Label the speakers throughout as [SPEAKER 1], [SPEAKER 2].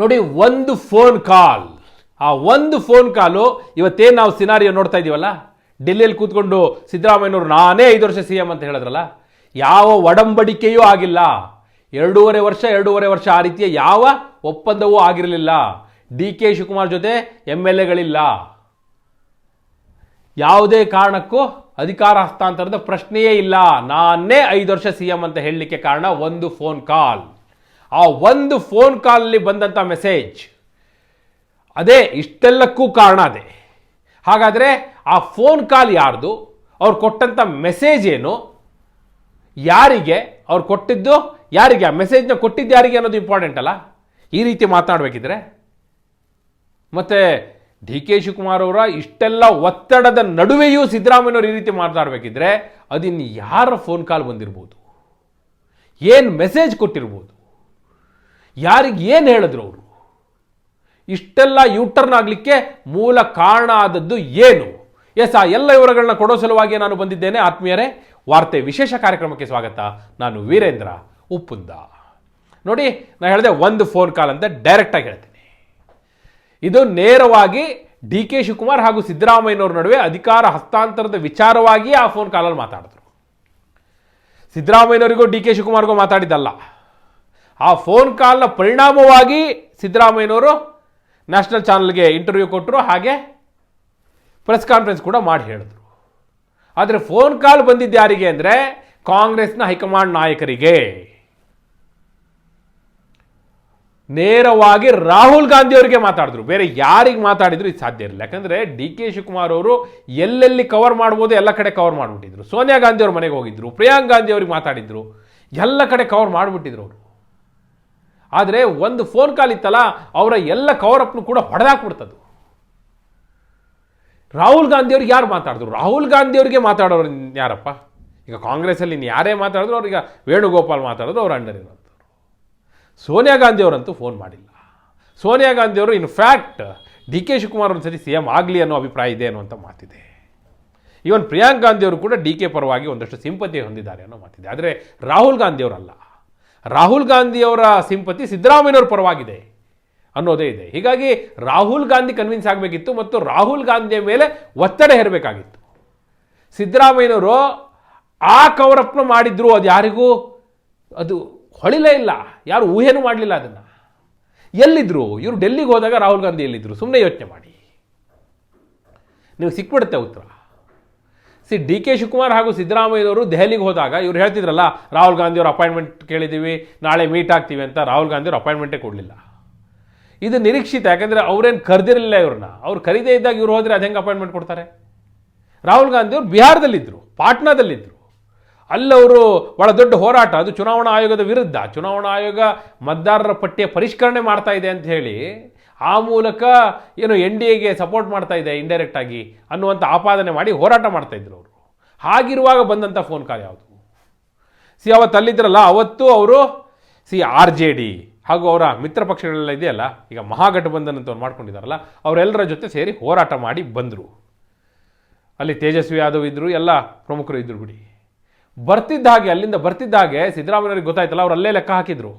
[SPEAKER 1] ನೋಡಿ, ಒಂದು ಫೋನ್ ಕಾಲ್ ಆ ಒಂದು ಫೋನ್ ಕಾಲು ಇವತ್ತೇನು ನಾವು ಸಿನಾರಿಯೋ ನೋಡ್ತಾ ಇದೀವಲ್ಲ? ಡೆಲ್ಲಿಯಲ್ಲಿ ಕೂತ್ಕೊಂಡು ಸಿದ್ದರಾಮಯ್ಯನವರು ನಾನೇ ಐದು ವರ್ಷ ಸಿ ಎಂ ಅಂತ ಹೇಳಿದ್ರಲ್ಲ? ಯಾವ ಒಡಂಬಡಿಕೆಯೂ ಆಗಿಲ್ಲ. ಎರಡೂವರೆ ವರ್ಷ ಎರಡೂವರೆ ವರ್ಷ ಆ ರೀತಿಯ ಯಾವ ಒಪ್ಪಂದವೂ ಆಗಿರಲಿಲ್ಲ. ಡಿ ಕೆ ಶಿವಕುಮಾರ್ ಜೊತೆ ಎಂ ಎಲ್ ಎಗಳಿಲ್ಲ ಯಾವುದೇ ಕಾರಣಕ್ಕೂ ಅಧಿಕಾರ ಹಸ್ತಾಂತರದ ಪ್ರಶ್ನೆಯೇ ಇಲ್ಲ. ನಾನೇ ಐದು ವರ್ಷ ಸಿ ಎಂ ಅಂತ ಹೇಳಲಿಕ್ಕೆ ಕಾರಣ ಒಂದು ಫೋನ್ ಕಾಲ್ ಆ ಒಂದು ಫೋನ್ ಕಾಲಲ್ಲಿ ಬಂದಂಥ ಮೆಸೇಜ್. ಅದೇ ಇಷ್ಟೆಲ್ಲಕ್ಕೂ ಕಾರಣ ಅದೇ. ಹಾಗಾದರೆ ಆ ಫೋನ್ ಕಾಲ್ ಯಾರ್ದು? ಅವ್ರು ಕೊಟ್ಟಂಥ ಮೆಸೇಜ್ ಏನು? ಯಾರಿಗೆ ಅವ್ರು ಕೊಟ್ಟಿದ್ದು? ಯಾರಿಗೆ? ಆ ಮೆಸೇಜ್ನ ಕೊಟ್ಟಿದ್ದು ಯಾರಿಗೆ ಅನ್ನೋದು ಇಂಪಾರ್ಟೆಂಟ್ ಅಲ್ಲ? ಈ ರೀತಿ ಮಾತನಾಡಬೇಕಿದ್ರೆ ಮತ್ತು ಡಿ ಕೆ ಶಿವಕುಮಾರ್ ಅವರ ಇಷ್ಟೆಲ್ಲ ಒತ್ತಡದ ನಡುವೆಯೂ ಸಿದ್ದರಾಮಯ್ಯನವರು ಈ ರೀತಿ ಮಾತನಾಡಬೇಕಿದ್ರೆ ಅದಿನ್ನು ಯಾರ ಫೋನ್ ಕಾಲ್ ಬಂದಿರ್ಬೋದು? ಏನು ಮೆಸೇಜ್ ಕೊಟ್ಟಿರ್ಬೋದು? ಯಾರಿಗೆ ಏನು ಹೇಳಿದ್ರು ಅವರು? ಇಷ್ಟೆಲ್ಲ ಯೂಟರ್ನ್ ಆಗಲಿಕ್ಕೆ ಮೂಲ ಕಾರಣ ಆದದ್ದು ಏನು? ಎಸ್, ಆ ಎಲ್ಲ ವಿವರಗಳನ್ನ ಕೊಡೋ ಸಲುವಾಗಿ ನಾನು ಬಂದಿದ್ದೇನೆ. ಆತ್ಮೀಯರೇ, ವಾರ್ತೆ ವಿಶೇಷ ಕಾರ್ಯಕ್ರಮಕ್ಕೆ ಸ್ವಾಗತ. ನಾನು ವೀರೇಂದ್ರ ಉಪ್ಪುಂದ. ನೋಡಿ ನಾನು ಹೇಳಿದೆ ಒಂದು ಫೋನ್ ಕಾಲ್ ಅಂತ ಡೈರೆಕ್ಟಾಗಿ ಹೇಳ್ತೀನಿ. ಇದು ನೇರವಾಗಿ ಡಿ ಕೆ ಶಿವಕುಮಾರ್ ಹಾಗೂ ಸಿದ್ದರಾಮಯ್ಯನವ್ರ ನಡುವೆ ಅಧಿಕಾರ ಹಸ್ತಾಂತರದ ವಿಚಾರವಾಗಿ ಆ ಫೋನ್ ಕಾಲಲ್ಲಿ ಮಾತಾಡಿದ್ರು. ಸಿದ್ದರಾಮಯ್ಯನವರಿಗೂ ಡಿ ಕೆ ಶಿವಕುಮಾರ್ಗೂ ಮಾತಾಡಿದ್ದಲ್ಲ. ಆ ಫೋನ್ ಕಾಲ್ನ ಪರಿಣಾಮವಾಗಿ ಸಿದ್ದರಾಮಯ್ಯನವರು ನ್ಯಾಷನಲ್ ಚಾನಲ್ಗೆ ಇಂಟರ್ವ್ಯೂ ಕೊಟ್ಟರು, ಹಾಗೆ ಪ್ರೆಸ್ ಕಾನ್ಫರೆನ್ಸ್ ಕೂಡ ಮಾಡಿ ಹೇಳಿದ್ರು. ಆದರೆ ಫೋನ್ ಕಾಲ್ ಬಂದಿದ್ದು ಯಾರಿಗೆ ಅಂದರೆ ಕಾಂಗ್ರೆಸ್ನ ಹೈಕಮಾಂಡ್ ನಾಯಕರಿಗೆ. ನೇರವಾಗಿ ರಾಹುಲ್ ಗಾಂಧಿ ಅವರಿಗೆ ಮಾತಾಡಿದ್ರು. ಬೇರೆ ಯಾರಿಗೆ ಮಾತಾಡಿದ್ರು ಇದು ಸಾಧ್ಯ ಇರಲಿಲ್ಲ. ಯಾಕಂದರೆ ಡಿ ಕೆ ಶಿವಕುಮಾರ್ ಅವರು ಎಲ್ಲೆಲ್ಲಿ ಕವರ್ ಮಾಡ್ಬೋದು ಎಲ್ಲ ಕಡೆ ಕವರ್ ಮಾಡಿಬಿಟ್ಟಿದ್ರು. ಸೋನಿಯಾ ಗಾಂಧಿ ಅವ್ರ ಮನೆಗೆ ಹೋಗಿದ್ರು. ಪ್ರಿಯಾಂಕ್ ಗಾಂಧಿ ಅವ್ರಿಗೆ ಮಾತಾಡಿದ್ರು. ಎಲ್ಲ ಕಡೆ ಕವರ್ ಮಾಡಿಬಿಟ್ಟಿದ್ರು ಅವರು. ಆದರೆ ಒಂದು ಫೋನ್ ಕಾಲ್ ಇತ್ತಲ್ಲ, ಅವರ ಎಲ್ಲ ಕವರ್ ಅಪ್ನು ಕೂಡ ಹೊಡೆದಾಕ್ಬಿಡ್ತದ್ದು. ರಾಹುಲ್ ಗಾಂಧಿಯವ್ರಿಗೆ ಯಾರು ಮಾತಾಡಿದ್ರು? ರಾಹುಲ್ ಗಾಂಧಿಯವ್ರಿಗೆ ಮಾತಾಡೋರು ಯಾರಪ್ಪ? ಈಗ ಕಾಂಗ್ರೆಸ್ಸಲ್ಲಿ ಇನ್ನು ಯಾರೇ ಮಾತಾಡಿದ್ರು ಅವ್ರಿಗೆ ವೇಣುಗೋಪಾಲ್ ಮಾತಾಡೋದು ಅವ್ರ ಅಂಡರ್ ಇರೋಂಥವ್ರು ಸೋನಿಯಾ ಗಾಂಧಿ ಅವರಂತೂ ಫೋನ್ ಮಾಡಿಲ್ಲ. ಸೋನಿಯಾ ಗಾಂಧಿ ಅವರು ಇನ್ಫ್ಯಾಕ್ಟ್ ಡಿ ಕೆ ಶಿವಕುಮಾರ್ ಒಂದು ಸತಿ ಸಿ ಎಂ ಆಗಲಿ ಅನ್ನೋ ಅಭಿಪ್ರಾಯ ಇದೆ ಅನ್ನುವಂಥ ಮಾತಿದೆ. ಈವನ್ ಪ್ರಿಯಾಂಕ್ ಗಾಂಧಿ ಅವರು ಕೂಡ ಡಿ ಕೆ ಪರವಾಗಿ ಒಂದಷ್ಟು ಸಿಂಪತಿ ಹೊಂದಿದ್ದಾರೆ ಅನ್ನೋ ಮಾತಿದೆ. ಆದರೆ ರಾಹುಲ್ ಗಾಂಧಿ ಅವರಲ್ಲ. ರಾಹುಲ್ ಗಾಂಧಿಯವರ ಸಿಂಪತಿ ಸಿದ್ದರಾಮಯ್ಯವ್ರ ಪರವಾಗಿದೆ ಅನ್ನೋದೇ ಇದೆ. ಹೀಗಾಗಿ ರಾಹುಲ್ ಗಾಂಧಿ ಕನ್ವಿನ್ಸ್ ಆಗಬೇಕಿತ್ತು ಮತ್ತು ರಾಹುಲ್ ಗಾಂಧಿಯ ಮೇಲೆ ಒತ್ತಡ ಹೇರಬೇಕಾಗಿತ್ತು. ಸಿದ್ದರಾಮಯ್ಯನವರು ಆ ಕವರಪ್ನ ಮಾಡಿದ್ರು, ಅದು ಯಾರಿಗೂ, ಅದು ಹೊಳಿಲೇ ಇಲ್ಲ. ಯಾರು ಊಹೆನೂ ಮಾಡಲಿಲ್ಲ ಅದನ್ನು. ಎಲ್ಲಿದ್ರು? ಇವರು ಡೆಲ್ಲಿಗೆ ಹೋದಾಗ ರಾಹುಲ್ ಗಾಂಧಿ ಎಲ್ಲಿದ್ದರು ಸುಮ್ಮನೆ ಯೋಚನೆ ಮಾಡಿ. ನೀವು ಸಿಕ್ಬಿಡುತ್ತೆ ಉತ್ತರ. ಸಿ, ಡಿ ಕೆ ಶಿವಕುಮಾರ್ ಹಾಗೂ ಸಿದ್ದರಾಮಯ್ಯನವರು ದೆಹಲಿಗೆ ಹೋದಾಗ ಇವ್ರು ಹೇಳ್ತಿದ್ರಲ್ಲ, ರಾಹುಲ್ ಗಾಂಧಿ ಅವ್ರ ಅಪಾಯಿಂಟ್ಮೆಂಟ್ ಕೇಳಿದ್ದೀವಿ, ನಾಳೆ ಮೀಟ್ ಆಗ್ತೀವಿ ಅಂತ ರಾಹುಲ್ ಗಾಂಧಿ ಅವ್ರ ಅಪಾಯಿಂಟ್ಮೆಂಟೇ ಕೊಡಲಿಲ್ಲ. ಇದು ನಿರೀಕ್ಷಿತ, ಯಾಕಂದರೆ ಅವರೇನು ಕರೆದಿರಲಿಲ್ಲ ಇವ್ರನ್ನ. ಅವ್ರು ಕರೀದೇ ಇದ್ದಾಗ ಇವ್ರು ಹೋದರೆ ಅದು ಹೆಂಗೆ ಅಪಾಯಿಂಟ್ಮೆಂಟ್ ಕೊಡ್ತಾರೆ? ರಾಹುಲ್ ಗಾಂಧಿ ಅವರು ಬಿಹಾರದಲ್ಲಿದ್ದರು ಪಾಟ್ನಾದಲ್ಲಿದ್ದರು ಅಲ್ಲವರು ಭಾಳ ದೊಡ್ಡ ಹೋರಾಟ, ಅದು ಚುನಾವಣಾ ಆಯೋಗದ ವಿರುದ್ಧ. ಚುನಾವಣಾ ಆಯೋಗ ಮತದಾರರ ಪಟ್ಟಿಯ ಪರಿಷ್ಕರಣೆ ಮಾಡ್ತಾ ಇದೆ ಅಂತ ಹೇಳಿ ಆ ಮೂಲಕ ಏನು ಎನ್ ಡಿ ಎಗೆ ಸಪೋರ್ಟ್ ಮಾಡ್ತಾ ಇದೆ ಇಂಡೈರೆಕ್ಟ್ ಆಗಿ ಅನ್ನುವಂಥ ಆಪಾದನೆ ಮಾಡಿ ಹೋರಾಟ ಮಾಡ್ತಾ ಇದ್ರು ಅವರು. ಹಾಗಿರುವಾಗ ಬಂದಂಥ ಫೋನ್ ಕಾಲ್ ಯಾವುದು? ಸಿ, ಅವತ್ತು ಅಲ್ಲಿದ್ದರಲ್ಲ ಅವತ್ತು ಅವರು ಸಿ, ಆರ್ ಜೆ ಡಿ ಹಾಗೂ ಅವರ ಮಿತ್ರ ಪಕ್ಷಗಳೆಲ್ಲ ಇದೆಯಲ್ಲ, ಈಗ ಮಹಾಗಠಬಂಧನ್ ಅಂತ ಅವ್ರು ಮಾಡ್ಕೊಂಡಿದ್ದಾರಲ್ಲ ಅವರೆಲ್ಲರ ಜೊತೆ ಸೇರಿ ಹೋರಾಟ ಮಾಡಿ ಬಂದರು. ಅಲ್ಲಿ ತೇಜಸ್ವಿ ಯಾದವ್ ಇದ್ದರು ಎಲ್ಲ ಪ್ರಮುಖರು ಇದ್ದರು ಬಿಡಿ. ಬರ್ತಿದ್ದ ಹಾಗೆ, ಅಲ್ಲಿಂದ ಬರ್ತಿದ್ದ ಹಾಗೆ ಸಿದ್ದರಾಮಯ್ಯವ್ರಿಗೆ ಗೊತ್ತಾಯ್ತಲ್ಲ, ಅವ್ರು ಅಲ್ಲೇ ಲೆಕ್ಕ ಹಾಕಿದ್ರು.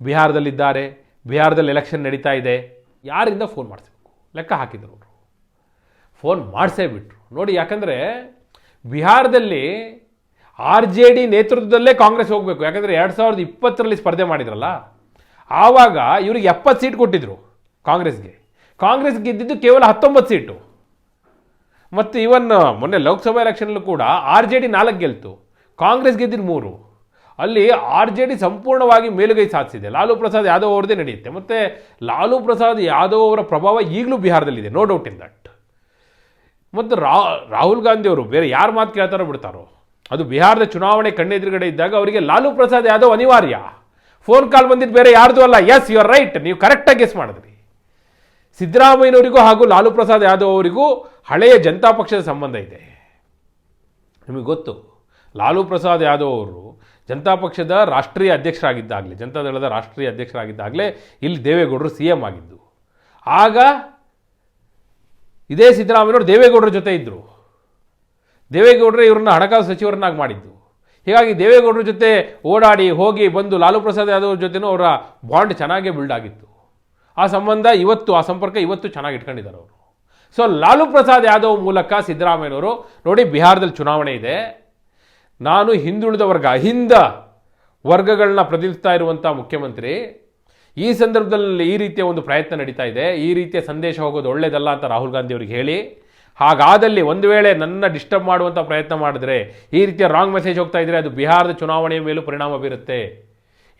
[SPEAKER 1] ಬಿಹಾರದಲ್ಲಿದ್ದಾರೆ ಬಿಹಾರದಲ್ಲಿ ಎಲೆಕ್ಷನ್ ನಡೀತಾ ಇದೆ, ಯಾರಿಂದ ಫೋನ್ ಮಾಡಿಸ್ಬೇಕು? ಲೆಕ್ಕ ಹಾಕಿದ್ರು ಅವರು. ಫೋನ್ ಮಾಡಿಸೇ ಬಿಟ್ರು. ನೋಡಿ, ಯಾಕಂದರೆ ಬಿಹಾರದಲ್ಲಿ ಆರ್ ಜೆ ಡಿ ನೇತೃತ್ವದಲ್ಲೇ ಕಾಂಗ್ರೆಸ್ ಹೋಗಬೇಕು. ಯಾಕಂದರೆ ಎರಡು ಸಾವಿರದ ಇಪ್ಪತ್ತರಲ್ಲಿ ಸ್ಪರ್ಧೆ ಮಾಡಿದ್ರಲ್ಲ, ಆವಾಗ ಇವ್ರಿಗೆ ಎಪ್ಪತ್ತು ಸೀಟ್ ಕೊಟ್ಟಿದ್ರು ಕಾಂಗ್ರೆಸ್ಗೆ. ಕಾಂಗ್ರೆಸ್ ಗೆದ್ದಿದ್ದು ಕೇವಲ ಹತ್ತೊಂಬತ್ತು ಸೀಟು ಮತ್ತು ಇವನ್ ಮೊನ್ನೆ ಲೋಕಸಭಾ ಎಲೆಕ್ಷನಲ್ಲೂ ಕೂಡ ಆರ್ ಜೆ ಡಿ ನಾಲ್ಕು ಗೆಲ್ತು. ಕಾಂಗ್ರೆಸ್ ಗೆದ್ದಿದ್ದು ಮೂರು. ಅಲ್ಲಿ ಆರ್ ಜೆ ಡಿ ಸಂಪೂರ್ಣವಾಗಿ ಮೇಲುಗೈ ಸಾಧಿಸಿದೆ. ಲಾಲು ಪ್ರಸಾದ್ ಯಾದವ್ ಅವ್ರದ್ದೇ ನಡೆಯುತ್ತೆ. ಮತ್ತು ಲಾಲು ಪ್ರಸಾದ್ ಯಾದವ್ ಅವರ ಪ್ರಭಾವ ಈಗಲೂ ಬಿಹಾರದಲ್ಲಿದೆ. ನೋ ಡೌಟ್ ಇನ್ ದಟ್ ಮತ್ತು ರಾಹುಲ್ ಗಾಂಧಿ ಅವರು ಬೇರೆ ಯಾರು ಮಾತು ಕೇಳ್ತಾರೋ ಬಿಡ್ತಾರೋ? ಅದು ಬಿಹಾರದ ಚುನಾವಣೆ ಕಣ್ಣೆದುರುಗಡೆ ಇದ್ದಾಗ ಅವರಿಗೆ ಲಾಲು ಪ್ರಸಾದ್ ಯಾದವ್ ಅನಿವಾರ್ಯ. ಫೋನ್ ಕಾಲ್ ಬಂದಿದ್ದು ಬೇರೆ ಯಾರ್ದು ಅಲ್ಲ. ಎಸ್ ಯು ಆರ್ ರೈಟ್ ನೀವು ಕರೆಕ್ಟಾಗಿ ಗೆಸ್ ಮಾಡಿದ್ರಿ. ಸಿದ್ದರಾಮಯ್ಯನವರಿಗೂ ಹಾಗೂ ಲಾಲು ಪ್ರಸಾದ್ ಯಾದವ್ ಅವರಿಗೂ ಹಳೆಯ ಜನತಾ ಪಕ್ಷದ ಸಂಬಂಧ ಇದೆ. ನಿಮಗೆ ಗೊತ್ತು, ಲಾಲು ಪ್ರಸಾದ್ ಯಾದವ್ ಅವರು ಜನತಾ ಪಕ್ಷದ ರಾಷ್ಟ್ರೀಯ ಅಧ್ಯಕ್ಷರಾಗಿದ್ದಾಗಲೇ ಜನತಾದಳದ ರಾಷ್ಟ್ರೀಯ ಅಧ್ಯಕ್ಷರಾಗಿದ್ದಾಗಲೇ ಇಲ್ಲಿ ದೇವೇಗೌಡರು ಸಿ ಎಂ ಆಗಿದ್ದು. ಆಗ ಇದೇ ಸಿದ್ದರಾಮಯ್ಯವರು ದೇವೇಗೌಡರ ಜೊತೆ ಇದ್ದರು ದೇವೇಗೌಡರು ಇವರನ್ನ ಹಣಕಾಸು ಸಚಿವರನ್ನಾಗಿ ಮಾಡಿದ್ದು. ಹೀಗಾಗಿ ದೇವೇಗೌಡರ ಜೊತೆ ಓಡಾಡಿ ಹೋಗಿ ಬಂದು ಲಾಲು ಪ್ರಸಾದ್ ಯಾದವ್ ಜೊತೆನೂ ಅವರ ಬಾಂಡ್ ಚೆನ್ನಾಗೇ ಬಿಲ್ಡ್ ಆಗಿತ್ತು. ಆ ಸಂಬಂಧ ಇವತ್ತು, ಆ ಸಂಪರ್ಕ ಇವತ್ತು ಚೆನ್ನಾಗಿ ಇಟ್ಕೊಂಡಿದ್ದಾರೆ ಅವರು. ಸೊ ಲಾಲು ಪ್ರಸಾದ್ ಯಾದವ್ ಮೂಲಕ ಸಿದ್ದರಾಮಯ್ಯನವರು ನೋಡಿ ಬಿಹಾರದಲ್ಲಿ ಚುನಾವಣೆ ಇದೆ. ನಾನು ಹಿಂದುಳಿದ ವರ್ಗ ಅಹಿಂದ ವರ್ಗಗಳನ್ನ ಪ್ರತಿನಿಧಿಸ್ತಾ ಇರುವಂಥ ಮುಖ್ಯಮಂತ್ರಿ, ಈ ಸಂದರ್ಭದಲ್ಲಿ ಈ ರೀತಿಯ ಒಂದು ಪ್ರಯತ್ನ ನಡೀತಾ ಇದೆ. ಈ ರೀತಿಯ ಸಂದೇಶ ಹೋಗೋದು ಒಳ್ಳೇದಲ್ಲ ಅಂತ ರಾಹುಲ್ ಗಾಂಧಿ ಅವರಿಗೆ ಹೇಳಿ. ಹಾಗಾದಲ್ಲಿ ಒಂದು ವೇಳೆ ನನ್ನ ಡಿಸ್ಟರ್ಬ್ ಮಾಡುವಂಥ ಪ್ರಯತ್ನ ಮಾಡಿದ್ರೆ, ಈ ರೀತಿಯ ರಾಂಗ್ ಮೆಸೇಜ್ ಹೋಗ್ತಾ ಇದ್ರೆ ಅದು ಬಿಹಾರದ ಚುನಾವಣೆಯ ಮೇಲೂ ಪರಿಣಾಮ ಬೀರುತ್ತೆ.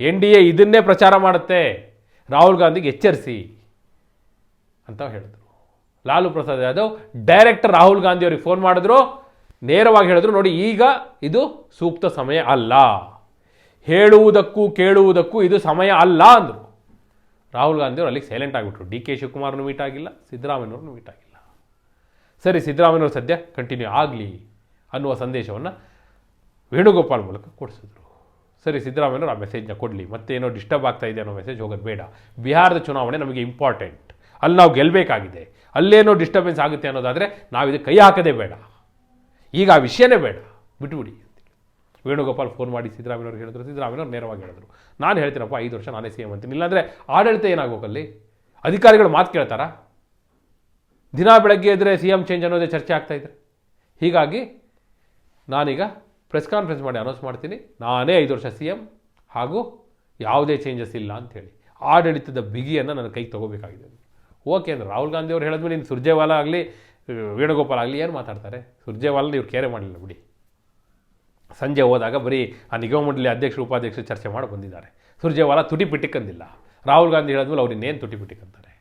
[SPEAKER 1] ಎನ್ ಡಿ ಎ ಇದನ್ನೇ ಪ್ರಚಾರ ಮಾಡುತ್ತೆ. ರಾಹುಲ್ ಗಾಂಧಿಗೆ ಎಚ್ಚರಿಸಿ ಅಂತ ಹೇಳಿದ್ರು. ಲಾಲು ಪ್ರಸಾದ್ ಯಾದವ್, ಡೈರೆಕ್ಟ್ ರಾಹುಲ್ ಗಾಂಧಿ ಅವ್ರಿಗೆ ಫೋನ್ ಮಾಡಿದ್ರು. ನೇರವಾಗಿ ಹೇಳಿದ್ರು, ನೋಡಿ, ಈಗ ಇದು ಸೂಕ್ತ ಸಮಯ ಅಲ್ಲ. ಹೇಳುವುದಕ್ಕೂ ಕೇಳುವುದಕ್ಕೂ ಇದು ಸಮಯ ಅಲ್ಲ ಅಂದರು. ರಾಹುಲ್ ಗಾಂಧಿಯವರು ಅಲ್ಲಿಗೆ ಸೈಲೆಂಟ್ ಆಗಿಬಿಟ್ರು. ಡಿ ಕೆ ಶಿವಕುಮಾರ್ನು ಮೀಟ್ ಆಗಿಲ್ಲ ಸಿದ್ದರಾಮಯ್ಯವ್ರನ್ನೂ ಮೀಟ್ ಆಗಿಲ್ಲ. ಸರಿ ಸಿದ್ದರಾಮಯ್ಯವರು ಸದ್ಯ ಕಂಟಿನ್ಯೂ ಆಗಲಿ ಅನ್ನುವ ಸಂದೇಶವನ್ನು ವೇಣುಗೋಪಾಲ್ ಮೂಲಕ ಕೊಡಿಸಿದ್ರು. ಸರಿ ಸಿದ್ದರಾಮಯ್ಯವರು ಆ ಮೆಸೇಜ್ನ ಕೊಡಲಿ. ಮತ್ತೇನೋ ಡಿಸ್ಟರ್ಬ್ ಆಗ್ತಾ ಇದೆ ಅನ್ನೋ ಮೆಸೇಜ್ ಹೋಗೋದು ಬೇಡ. ಬಿಹಾರದ ಚುನಾವಣೆ ನಮಗೆ ಇಂಪಾರ್ಟೆಂಟ್ ಅಲ್ಲಿ ನಾವು ಗೆಲ್ಲಬೇಕಾಗಿದೆ ಅಲ್ಲೇನೋ ಡಿಸ್ಟರ್ಬೆನ್ಸ್ ಆಗುತ್ತೆ ಅನ್ನೋದಾದರೆ ನಾವು ಇದಕ್ಕೆ ಕೈ ಹಾಕೋದೇ ಬೇಡ. ಈಗ ಆ ವಿಷಯನೇ ಬೇಡ. ಬಿಟ್ಬಿಡಿ ವೇಣುಗೋಪಾಲ್ ಫೋನ್ ಮಾಡಿ ಸಿದ್ದರಾಮಯ್ಯವ್ರಿಗೆ ಹೇಳಿದ್ರು. ಸಿದ್ದರಾಮಯ್ಯವ್ರು ನೇರವಾಗಿ ಹೇಳಿದ್ರು. ನಾನು ಹೇಳ್ತೀನಪ್ಪ, ಐದು ವರ್ಷ ನಾನೇ ಸಿ ಎಂ ಅಂತೀನಿ. ಇಲ್ಲಾಂದರೆ ಆಡಳಿತ ಏನಾಗಬೇಕಲ್ಲಿ ಅಧಿಕಾರಿಗಳು ಮಾತು ಕೇಳ್ತಾರಾ? ದಿನ ಬೆಳಗ್ಗೆ ಇದ್ದರೆ ಸಿ ಎಂ ಚೇಂಜ್ ಅನ್ನೋದೇ ಚರ್ಚೆ ಆಗ್ತಾ ಇದೆ ಹೀಗಾಗಿ ನಾನೀಗ ಪ್ರೆಸ್ ಕಾನ್ಫರೆನ್ಸ್ ಮಾಡಿ ಅನೌನ್ಸ್ ಮಾಡ್ತೀನಿ. ನಾನೇ ಐದು ವರ್ಷ ಸಿ ಎಂ ಹಾಗೂ ಯಾವುದೇ ಚೇಂಜಸ್ ಇಲ್ಲ ಅಂಥೇಳಿ ಆಡಳಿತದ ಬಿಗಿಯನ್ನು ನನ್ನ ಕೈಗೆ ತೊಗೋಬೇಕಾಗಿದೆ. ಓಕೆ ಅಂದ್ರೆ ರಾಹುಲ್ ಗಾಂಧಿ ಅವ್ರು ಹೇಳಿದ್ಮೇಲೆ ಇನ್ನು ಸುರ್ಜೇವಾಲಾ ಆಗಲಿ ವೇಣುಗೋಪಾಲ್ ಆಗಲಿ ಏನು ಮಾತಾಡ್ತಾರೆ? ಸುರ್ಜೇವಾಲ್ ಇವ್ರು ಕೇರೆ ಮಾಡಲಿಲ್ಲ ಬಿಡಿ. ಸಂಜೆ ಹೋದಾಗ ಬರೀ ಆ ನಿಗಮ ಮಂಡಳಿ ಅಧ್ಯಕ್ಷರು, ಉಪಾಧ್ಯಕ್ಷರು ಚರ್ಚೆ ಮಾಡಿ ಬಂದಿದ್ದಾರೆ. ಸುರ್ಜೇವಾಲ ತುಟಿ ಬಿಟ್ಟಿಕಂದಿಲ್ಲ ರಾಹುಲ್ ಗಾಂಧಿ ಹೇಳಿದ್ಮೇಲೆ ಅವ್ರು ಇನ್ನೇನು ತುಟಿ ಪಿಟ್ಟಿಕ್ಕಂತಾರೆ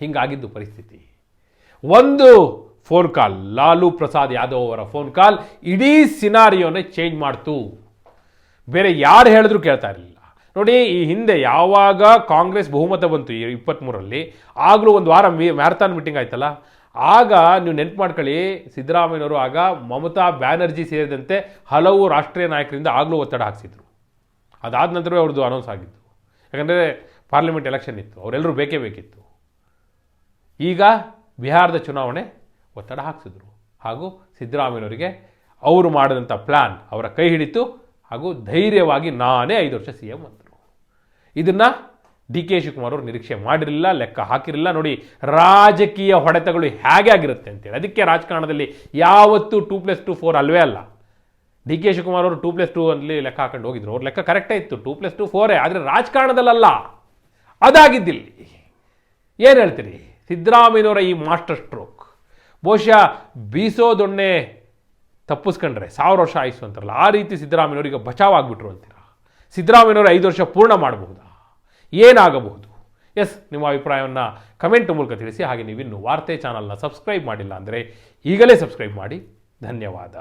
[SPEAKER 1] ಹಿಂಗಾಗಿದ್ದು ಪರಿಸ್ಥಿತಿ. ಒಂದು ಫೋನ್ ಕಾಲ್ ಲಾಲು ಪ್ರಸಾದ್ ಯಾದವ್ ಅವರ ಫೋನ್ ಕಾಲ್ ಇಡೀ ಸಿನಾರಿಯೋನೇ ಚೇಂಜ್ ಮಾಡ್ತು. ಬೇರೆ ಯಾರು ಹೇಳಿದ್ರು ಕೇಳ್ತಾ ಇರಲಿಲ್ಲ. ನೋಡಿ, ಈ ಹಿಂದೆ ಯಾವಾಗ ಕಾಂಗ್ರೆಸ್ ಬಹುಮತ ಬಂತು ಈ ಆಗಲೂ ಒಂದು ವಾರ ಮ್ಯಾರಥಾನ್ ಮೀಟಿಂಗ್ ಆಯ್ತಲ್ಲ ಆಗ ನೀವು ನೆನ್ಪು ಮಾಡ್ಕೊಳ್ಳಿ, ಸಿದ್ದರಾಮಯ್ಯನವರು ಆಗ ಮಮತಾ ಬ್ಯಾನರ್ಜಿ ಸೇರಿದಂತೆ ಹಲವು ರಾಷ್ಟ್ರೀಯ ನಾಯಕರಿಂದ ಆಗಲೂ ಒತ್ತಡ ಹಾಕಿಸಿದ್ರು. ಅದಾದ ನಂತರವೇ ಅವ್ರದ್ದು ಅನೌನ್ಸ್ ಆಗಿತ್ತು. ಯಾಕಂದರೆ ಪಾರ್ಲಿಮೆಂಟ್ ಎಲೆಕ್ಷನ್ ಇತ್ತು ಅವರೆಲ್ಲರೂ ಬೇಕೇ ಬೇಕಿತ್ತು. ಈಗ ಬಿಹಾರದ ಚುನಾವಣೆ ಒತ್ತಡ ಹಾಕಿಸಿದ್ರು. ಹಾಗೂ ಸಿದ್ದರಾಮಯ್ಯನವರಿಗೆ ಅವರು ಮಾಡಿದಂಥ ಪ್ಲ್ಯಾನ್ ಅವರ ಕೈ ಹಿಡಿತು ಹಾಗೂ ಧೈರ್ಯವಾಗಿ ನಾನೇ ಐದು ವರ್ಷ ಸಿ ಎಂ ಅಂದರು ಇದನ್ನು ಡಿ ಕೆ ಶಿವಕುಮಾರ್ ಅವರು ನಿರೀಕ್ಷೆ ಮಾಡಿರಲಿಲ್ಲ, ಲೆಕ್ಕ ಹಾಕಿರಲಿಲ್ಲ. ನೋಡಿ, ರಾಜಕೀಯ ಹೊಡೆತಗಳು ಹೇಗೆ ಆಗಿರುತ್ತೆ ಅಂತೇಳಿ. ಅದಕ್ಕೆ ರಾಜಕಾರಣದಲ್ಲಿ ಯಾವತ್ತೂ ಟೂ ಪ್ಲಸ್ ಟು ಫೋರ್ ಅಲ್ವೇ ಅಲ್ಲ. ಡಿ ಕೆ ಶಿವಕುಮಾರ್ ಅವರು ಟೂ ಪ್ಲಸ್ ಟೂ ಅಲ್ಲಿ ಲೆಕ್ಕ ಹಾಕೊಂಡು ಹೋಗಿದ್ರು. ಅವ್ರ ಲೆಕ್ಕ ಕರೆಕ್ಟೇ ಇತ್ತು ಟೂ ಪ್ಲಸ್ ಟು ಫೋರೇ ಆದರೆ ರಾಜಕಾರಣದಲ್ಲಲ್ಲ. ಅದಾಗಿದ್ದಿಲ್ಲಿ. ಏನು ಹೇಳ್ತೀರಿ? ಸಿದ್ದರಾಮಯ್ಯನವರ ಈ ಮಾಸ್ಟರ್ ಸ್ಟ್ರೋಕ್ ಬಹುಶಃ ಬೀಸೋದೊಣ್ಣೆ ತಪ್ಪಿಸ್ಕೊಂಡ್ರೆ, ಸಾವಿರ ವರ್ಷ ಆಯಿಸು ಅಂತಾರಲ್ಲ. ಆ ರೀತಿ ಸಿದ್ದರಾಮಯ್ಯನವರಿಗೆ ಬಚಾವ್ ಆಗಿಬಿಟ್ರು ಅಂತೀರಾ? ಸಿದ್ದರಾಮಯ್ಯನವರು ಐದು ವರ್ಷ ಪೂರ್ಣ ಮಾಡಬಹುದಾ? ಏನಾಗಬಹುದು? ಎಸ್ ನಿಮ್ಮ ಅಭಿಪ್ರಾಯವನ್ನು ಕಮೆಂಟ್ ಮೂಲಕ ತಿಳಿಸಿ, ಹಾಗೆ ನೀವಿನ್ನು ವಾರ್ತೆ ಚಾನಲ್ನ ಸಬ್ಸ್ಕ್ರೈಬ್ ಮಾಡಿಲ್ಲ ಅಂದರೆ ಈಗಲೇ ಸಬ್ಸ್ಕ್ರೈಬ್ ಮಾಡಿ. ಧನ್ಯವಾದ.